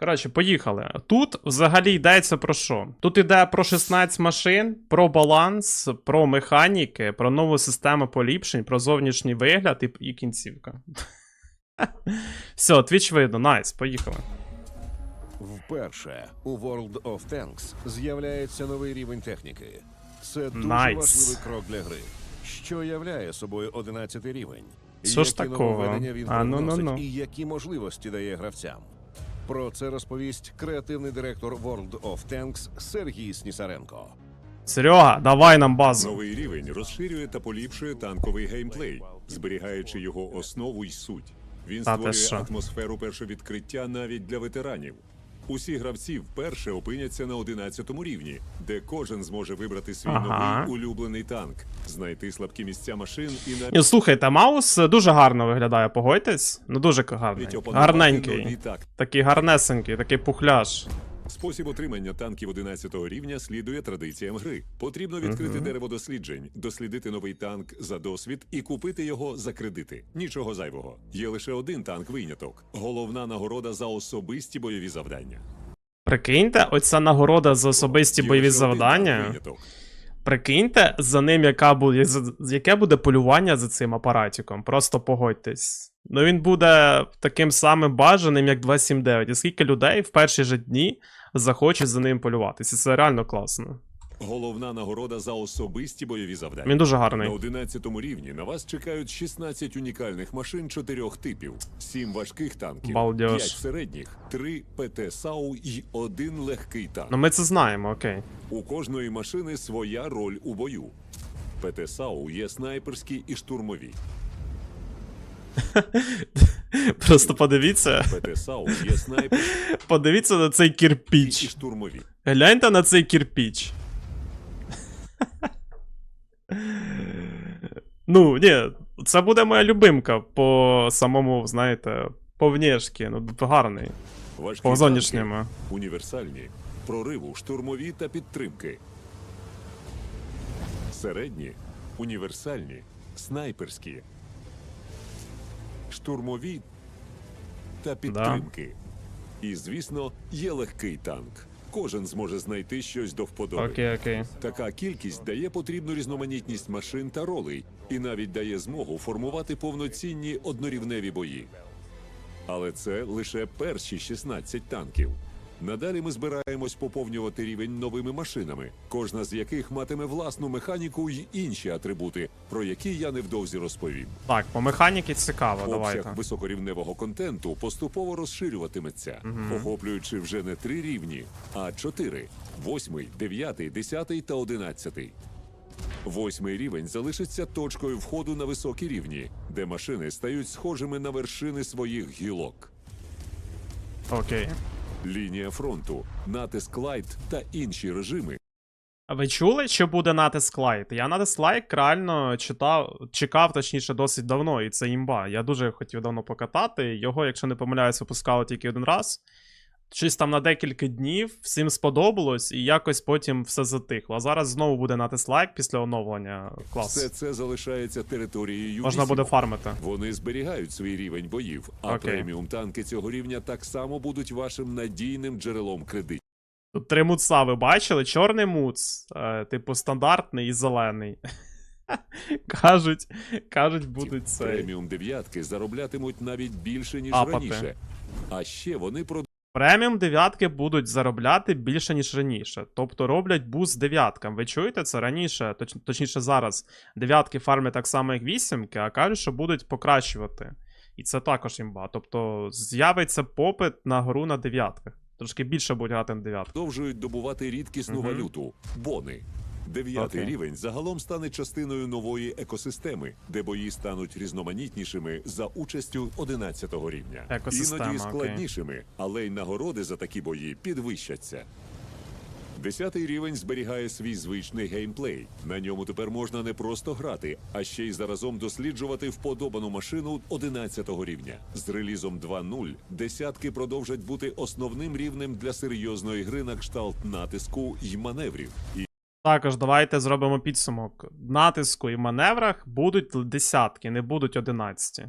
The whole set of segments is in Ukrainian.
Коротше, поїхали. Тут взагалі йдеться про що? Тут йде про 16 машин, про баланс, про механіки, про нову систему поліпшень, про зовнішній вигляд і, і кінцівка. Все, твіч видно, найс, поїхали. Вперше у World of Tanks з'являється новий рівень техніки. Це дуже Найс. важливий крок для гри. Що являє собою 11 рівень? Що ж такого? він А, ну, ну, ну. і які можливості дає гравцям? Про це розповість креативний директор World of Tanks Сергій Снісаренко. Серега, давай нам базу. Новий рівень розширює та поліпшує танковий геймплей, зберігаючи його основу й суть. Він Та ти створює що? атмосферу першовідкриття навіть для ветеранів. Усі гравці вперше опиняться на 11 рівні, де кожен зможе вибрати свій Ага. новий улюблений танк, знайти слабкі місця машин і на слухайте, Маус дуже гарно виглядає, погодьтесь? Ну дуже гарний. Гарненький. Такий гарнесенький, такий пухляж. Спосіб отримання танків 11 рівня слідує традиціям гри. Потрібно відкрити дерево досліджень, дослідити новий танк за досвід і купити його за кредити. Нічого зайвого. Є лише один танк виняток. Головна нагорода за особисті бойові завдання. Прикиньте, оця нагорода за особисті Є бойові завдання. виняток. Прикиньте, за ним яка буде, яке буде полювання за цим апаратиком. Просто погодьтесь. Ну він буде таким самим бажаним, як 279. І скільки людей в перші ж дні захочуть за ним полюватися. Це реально класно. Головна нагорода за особисті бойові завдання. Він дуже гарний. На гарний. 11 рівні на вас чекають 16 унікальних машин чотирьох типів, 7 важких танків, Балдеж. 5 середніх, 3 ПТ САУ і один легкий танк. Ну ми це знаємо, окей. У кожної машини своя роль у бою. ПТ САУ є снайперські і штурмові. Просто подивіться. Подивіться на цей штурмові. Гляньте на цей кирпіч. ну, ні, це буде моя любимка по самому, знаєте, по внешки. Ну, гарний. Важкі По зовнішньому. універсальні, прориву, штурмові та підтримки. Середні, універсальні, снайперські, штурмові та підтримки. І, звісно, є легкий танк. Кожен зможе знайти щось до вподоби. Окей, окей. Така кількість дає потрібну різноманітність машин та ролей, і навіть дає змогу формувати повноцінні однорівневі бої. Але це лише перші 16 танків. Надалі ми збираємось поповнювати рівень новими машинами, кожна з яких матиме власну механіку й інші атрибути, про які я невдовзі розповім. Так, по механіки цікаво, Обсяг давайте. високорівневого контенту поступово розширюватиметься, охоплюючи вже не три рівні, а чотири: восьмий, дев'ятий, десятий та одинадцятий. Восьмий рівень залишиться точкою входу на високі рівні, де машини стають схожими на вершини своїх гілок. Окей. Лінія фронту, натиск лайт та інші режими ви чули, що буде натиск лайт? Я натиск лайт реально читав, чекав, точніше, досить давно, і це імба. Я дуже хотів давно покатати. Його, якщо не помиляюсь, випускали тільки один раз. Щось там на декілька днів, всім сподобалось, і якось потім все затихло. А зараз знову буде натиск лайк після оновлення. Клас. все це залишається територією. Можна буде фармити. Вони зберігають свій рівень боїв, а Окей. преміум танки цього рівня так само будуть вашим надійним джерелом кредитів. Тут три муца, ви бачили? Чорний муц, е, типу стандартний і зелений. кажуть, кажуть, будуть цей. Преміум дев'ятки зароблятимуть навіть більше ніж Апати. раніше. А ще вони Преміум дев'ятки будуть заробляти більше, ніж раніше. Тобто роблять буст дев'яткам. Ви чуєте це раніше, точ, точніше зараз. Дев'ятки фармлять так само, як вісімки, а кажуть, що будуть покращувати. І це також імба. Тобто з'явиться попит на гру на дев'ятках. Трошки більше будуть грати на дев'ятках. продовжують добувати рідкісну Мгм. валюту бони. Дев'ятий Окей. рівень загалом стане частиною нової екосистеми, де бої стануть різноманітнішими за участю 11 рівня. Екосистема, Іноді складнішими, але й нагороди за такі бої підвищаться. Десятий рівень зберігає свій звичний геймплей. На ньому тепер можна не просто грати, а ще й заразом досліджувати вподобану машину 11 рівня. З релізом 2.0 десятки продовжать бути основним рівнем для серйозної гри на кшталт натиску й маневрів. Також давайте зробимо підсумок. В натиску і маневрах будуть десятки, не будуть одинадцяті.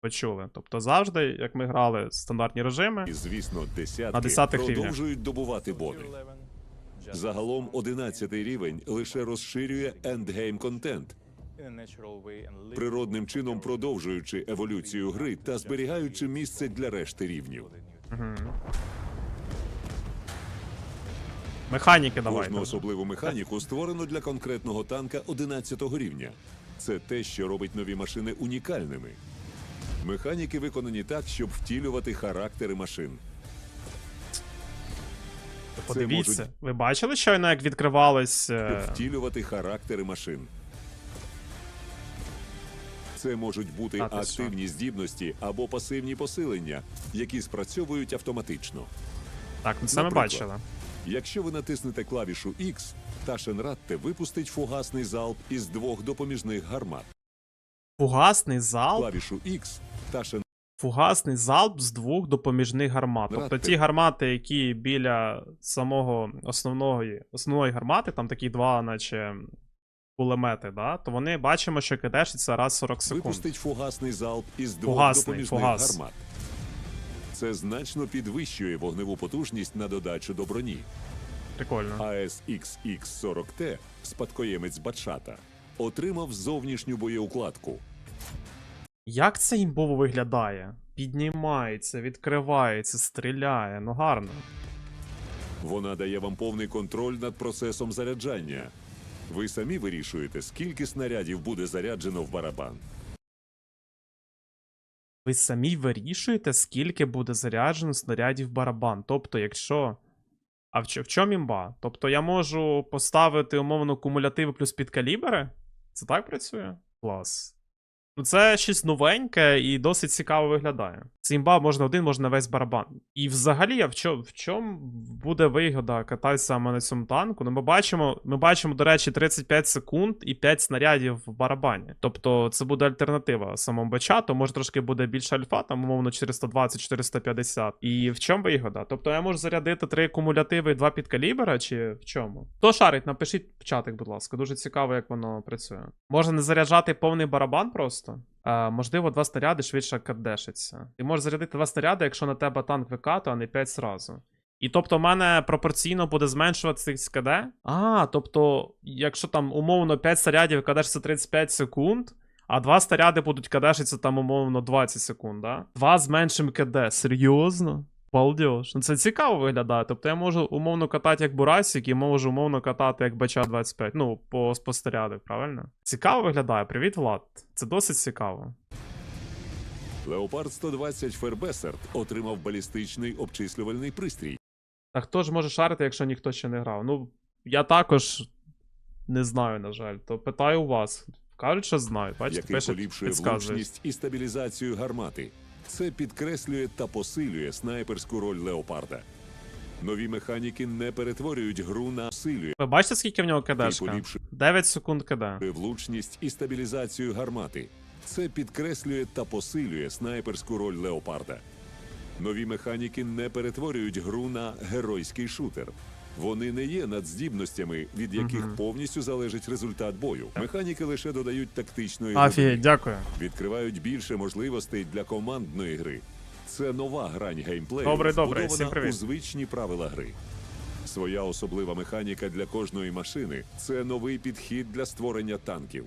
почули. Тобто завжди, як ми грали стандартні режими, І, звісно, десятки На десятих рівнях. продовжують добувати бони. Загалом 11 рівень лише розширює ендгейм контент, природним чином продовжуючи еволюцію гри та зберігаючи місце для решти рівнів. Механіки давайте. Кожну особливу механіку створено для конкретного танка 11 рівня. Це те, що робить нові машини унікальними. Механіки виконані так, щоб втілювати характери машин. Подивіться, можуть- ви бачили щойно, як відкривались. щоб е, втілювати характери машин. Це можуть бути А, ти що? активні здібності або пасивні посилення, які спрацьовують автоматично. Так, це ми бачили. Якщо ви натиснете клавішу X, Ташенратте випустить фугасний залп із двох допоміжних гармат. Фугасний залп. Клавішу X Ташен Фугасний залп з двох допоміжних гармат. Тобто ті гармати, які біля самого основної, основної гармати, там такі два, наче кулемети, да, то вони бачимо, що кидешиться раз 40 секунд. випустить фугасний залп із двох Фугасний, допоміжних фугас. гармат. Це значно підвищує вогневу потужність на додачу до броні. Прикольно. ASXX-40T, спадкоємець Батшата, отримав зовнішню боєукладку. Як це імбово виглядає? Піднімається, відкривається, стріляє. Ну гарно. Вона дає вам повний контроль над процесом заряджання. Ви самі вирішуєте, скільки снарядів буде заряджено в барабан. Ви самі вирішуєте, скільки буде заряджено снарядів барабан. Тобто, якщо. А в, в чому імба? Тобто я можу поставити умовно кумулятиви плюс підкалібери? Це так працює? Клас. Ну, це щось новеньке і досить цікаво виглядає. Це імба можна один, можна весь барабан. І взагалі, в чому в чому буде вигода кататися саме на цьому танку? Ну, ми бачимо, ми бачимо, до речі, 35 секунд і 5 снарядів в барабані. Тобто це буде альтернатива самому бача, то може трошки буде більше альфа, там, умовно, 420-450. І в чому вигода? Тобто я можу зарядити три кумулятиви і два підкалібера, чи в чому? Хто шарить, напишіть в чатик, будь ласка. Дуже цікаво, як воно працює. Можна не заряджати повний барабан просто. А, можливо, два снаряди швидше кардешиться. Ти можеш зарядити два снаряди, якщо на тебе танк викатує, а не 5 зразу. І тобто в мене пропорційно буде зменшуватися КД. А, тобто, якщо там умовно 5 снарядів кадешиться 35 секунд, а два снаряди будуть кадешиться там умовно 20 секунд, да? Два з меншим КД. Серйозно? Балдеж. Ну це цікаво виглядає. Тобто я можу умовно катати як Бурасік і можу умовно катати як Бача 25. Ну, по, по правильно? Цікаво виглядає. Привіт, Влад. Це досить цікаво. Леопард 120 Фербесерт отримав балістичний обчислювальний пристрій, А хто ж може шарити, якщо ніхто ще не грав? Ну, я також не знаю, на жаль. То питаю у вас. Кажуть, що знають. Бачите, який пишуть, поліпшує влучність і стабілізацію гармати. Це підкреслює та посилює снайперську роль леопарда. Нові механіки не перетворюють гру на силює Ви бачите, скільки в нього і кдшка? 9 секунд кд. влучність і стабілізацію гармати. Це підкреслює та посилює снайперську роль леопарда. Нові механіки не перетворюють гру на геройський шутер. Вони не є надздібностями, від яких Мгм. повністю залежить результат бою. Механіки лише додають тактичної Офігеть, дякую. відкривають більше можливостей для командної гри. Це нова грань геймплею, Добре, добре, вбудована всім привіт. у звичні правила гри. Своя особлива механіка для кожної машини це новий підхід для створення танків.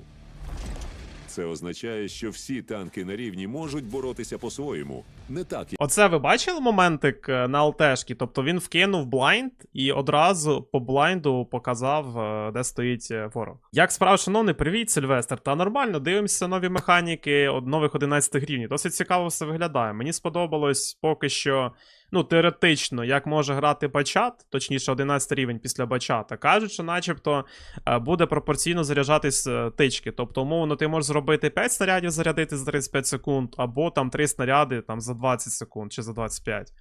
Це означає, що всі танки на рівні можуть боротися по-своєму, не так, Оце ви бачили моментик е, на ЛТшки? Тобто він вкинув блайнд і одразу по блайнду показав, е, де стоїть е, ворог. Як справа, шановний, привіт, Сильвестр. Та нормально, дивимося нові механіки нових 11 рівнів. Досить цікаво все виглядає. Мені сподобалось поки що. Ну, теоретично, як може грати бачат, точніше, 11 рівень після бачата. Кажуть, що начебто е, буде пропорційно заряджатись е, тички. Тобто, умовно, ти можеш зробити 5 снарядів зарядити за 35 секунд, або там 3 снаряди там, за 20 секунд чи за 25.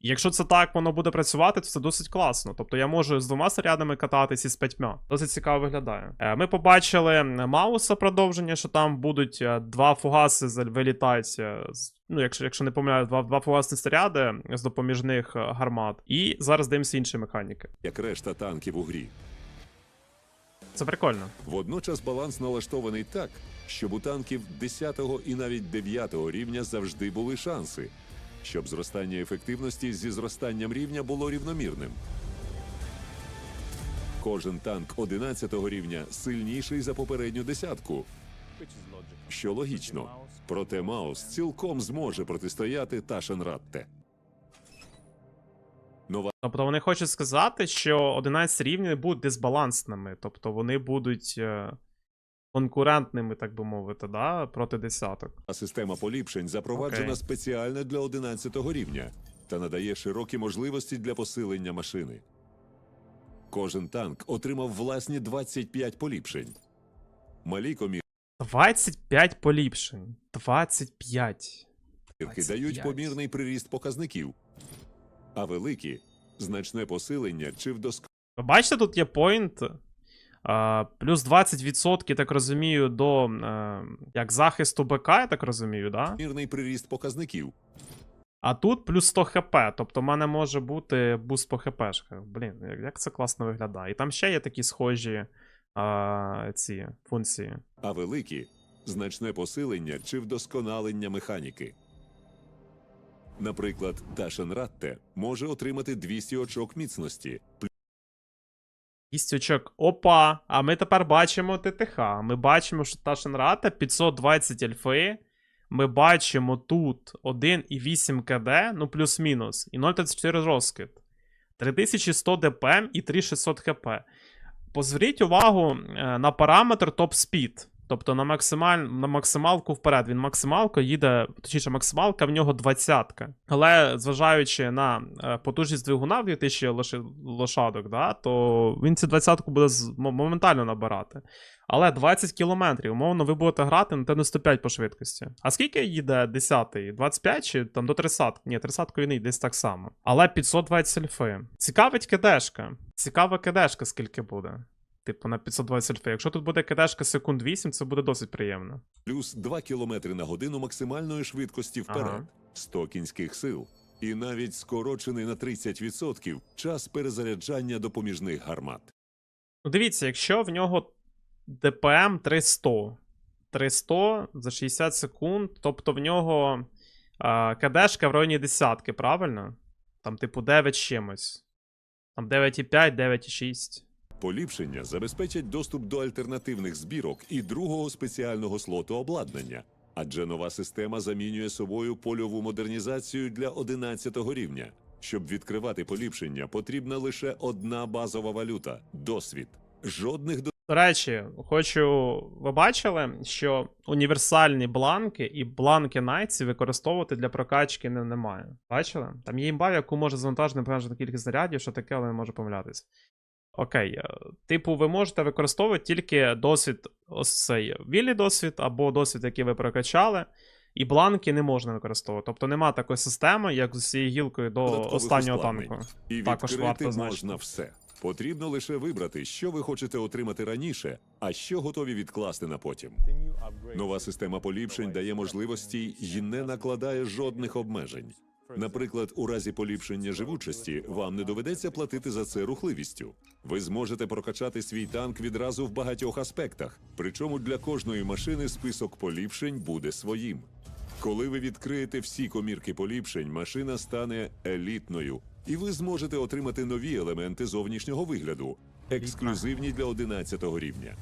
І якщо це так воно буде працювати, то це досить класно. Тобто я можу з двома снарядами кататись і з п'ятьма. Досить цікаво виглядає. Е, Ми побачили Мауса продовження, що там будуть е, два фугаси вилітати. е, Ну, якщо, якщо не помиляю, два, два фугасні снаряди з допоміжних гармат. І зараз дивимося інші механіки. як решта танків у грі. Це прикольно. Водночас баланс налаштований так, щоб у танків 10 і навіть 9 рівня завжди були шанси, щоб зростання ефективності зі зростанням рівня було рівномірним. Кожен танк 11 рівня сильніший за попередню десятку, що логічно. Проте Маус цілком зможе протистояти Ташенратте. Нова Тобто вони хочуть сказати, що 11 рівнів будуть дисбалансними, тобто вони будуть е, конкурентними, так би мовити, да, проти десяток. А система поліпшень запроваджена Окей. спеціально для 11 рівня та надає широкі можливості для посилення машини. Кожен танк отримав власні 25 поліпшень. Малі комірки 25 поліпшень. 25. дають помірний приріст показників, а великі значне посилення чи вдосконалення Ви бачите, тут є поінт. Плюс 20%, так розумію, до е, як захисту БК, я так розумію, да? Мірний приріст показників. А тут плюс 100 хп, тобто в мене може бути буст по хпшках. Блін, як, це класно виглядає. І там ще є такі схожі а, ці функції. а великі значне посилення чи вдосконалення механіки. Наприклад, Ташенратте може отримати 200 очок міцності, 200 очок. Опа! А ми тепер бачимо ТТХ. Ми бачимо, що та Шенрата 520 альфи. Ми бачимо тут 1,8 КД, ну плюс-мінус, і 0,34 розкид. 3100 ДПМ і 3600 ХП. Позверніть увагу е, на параметр топ спід. Тобто на, максималь... на максималку вперед. Він максималка їде, точніше, максималка в нього 20. Але зважаючи на е, потужність двигуна в 2000 лоши... лошадок, да, то він цю 20 буде моментально набирати. Але 20 кілометрів, умовно, ви будете грати на 95 по швидкості. А скільки їде 10-й? 25 чи там до 30? Ні, 30 він десь так само. Але 520 альфи. Цікавить кидешка. Цікава кидешка, скільки буде. Типу на 520 альфи. Якщо тут буде кидешка секунд 8, це буде досить приємно. плюс 2 км на годину максимальної швидкості вперед, Ага. 100 кінських сил, і навіть скорочений на 30% час перезаряджання допоміжних гармат. Ну, дивіться, якщо в нього ДПМ 300. 300 за 60 секунд, тобто в нього а, КДшка в районі десятки, правильно? Там, типу, 9 з чимось. Там 9,5, 9,6. Поліпшення забезпечать доступ до альтернативних збірок і другого спеціального слоту обладнання, адже нова система замінює собою польову модернізацію для 11 рівня. Щоб відкривати поліпшення, потрібна лише одна базова валюта досвід. Жодних До речі, хочу. Ви бачили, що універсальні бланки і бланки найтсів використовувати для прокачки не, немає. Бачили? Там є імба, яку може завантажити непевна кількість зарядів, що таке, але не може помилятись. Окей, е, типу, ви можете використовувати тільки досвід, ось цей вільний досвід, або досвід, який ви прокачали, і бланки не можна використовувати. Тобто нема такої системи, як з цією гілкою до Додаткових останнього ускладнень. танку. І Також відкрити варто можна значити. все. Потрібно лише вибрати, що ви хочете отримати раніше, а що готові відкласти на потім. Нова система поліпшень дає можливості і не накладає жодних обмежень. Наприклад, у разі поліпшення живучості вам не доведеться платити за це рухливістю. Ви зможете прокачати свій танк відразу в багатьох аспектах. Причому для кожної машини список поліпшень буде своїм. Коли ви відкриєте всі комірки поліпшень, машина стане елітною, і ви зможете отримати нові елементи зовнішнього вигляду, ексклюзивні для 11 рівня.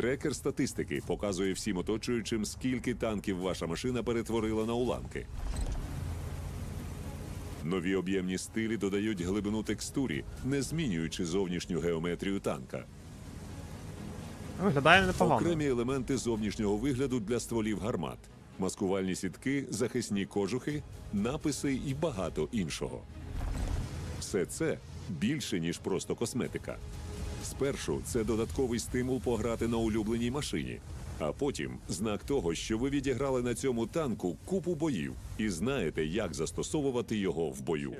Трекер статистики показує всім оточуючим, скільки танків ваша машина перетворила на уламки. Нові об'ємні стилі додають глибину текстурі, не змінюючи зовнішню геометрію танка. Виглядає непогано. Окремі елементи зовнішнього вигляду для стволів гармат, маскувальні сітки, захисні кожухи, написи і багато іншого. Все це більше, ніж просто косметика. Спершу це додатковий стимул пограти на улюбленій машині, а потім знак того, що ви відіграли на цьому танку купу боїв і знаєте, як застосовувати його в бою.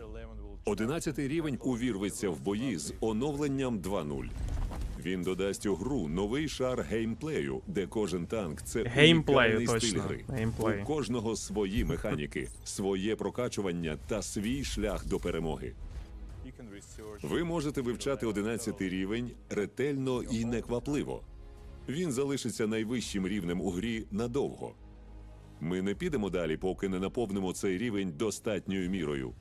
Одинадцятий рівень увірветься в бої з оновленням 2.0. Він додасть у гру новий шар геймплею, де кожен танк це Геймплею, унікальний стиль гри. Геймплей. У кожного свої механіки, своє прокачування та свій шлях до перемоги. Ви можете вивчати 11 рівень ретельно і неквапливо. Він залишиться найвищим рівнем у грі надовго. Ми не підемо далі, поки не наповнимо цей рівень достатньою мірою.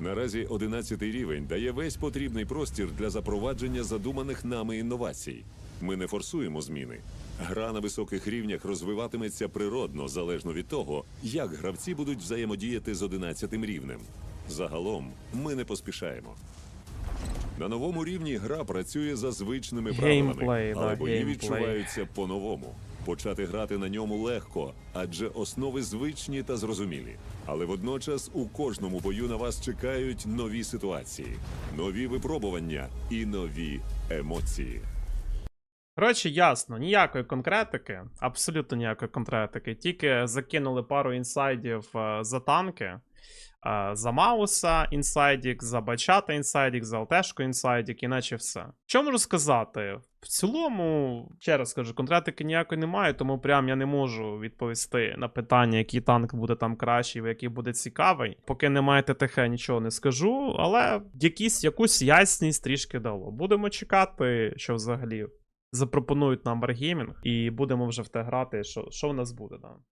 Наразі 11 рівень дає весь потрібний простір для запровадження задуманих нами інновацій. Ми не форсуємо зміни. Гра на високих рівнях розвиватиметься природно, залежно від того, як гравці будуть взаємодіяти з 11 рівнем. Загалом ми не поспішаємо. На новому рівні гра працює за звичними правилами, Геймплей, да, бої геймплей. відчуваються по-новому. Почати грати на ньому легко, адже основи звичні та зрозумілі. Але водночас у кожному бою на вас чекають нові ситуації, нові випробування і нові емоції. Коротше, ясно, ніякої конкретики, абсолютно ніякої конкретики. Тільки закинули пару інсайдів е, за танки. За Мауса інсайдік, за Бачата інсайдік, за ЛТшку інсайдік, іначе все. Що можу сказати? В цілому, ще раз скажу, конкретики ніякої немає, тому прям я не можу відповісти на питання, який танк буде там кращий, який буде цікавий. Поки немає ТТХ, нічого не скажу, але якісь, якусь ясність трішки дало. Будемо чекати, що взагалі запропонують нам Wargaming, і будемо вже в те грати, що, що в нас буде. Да.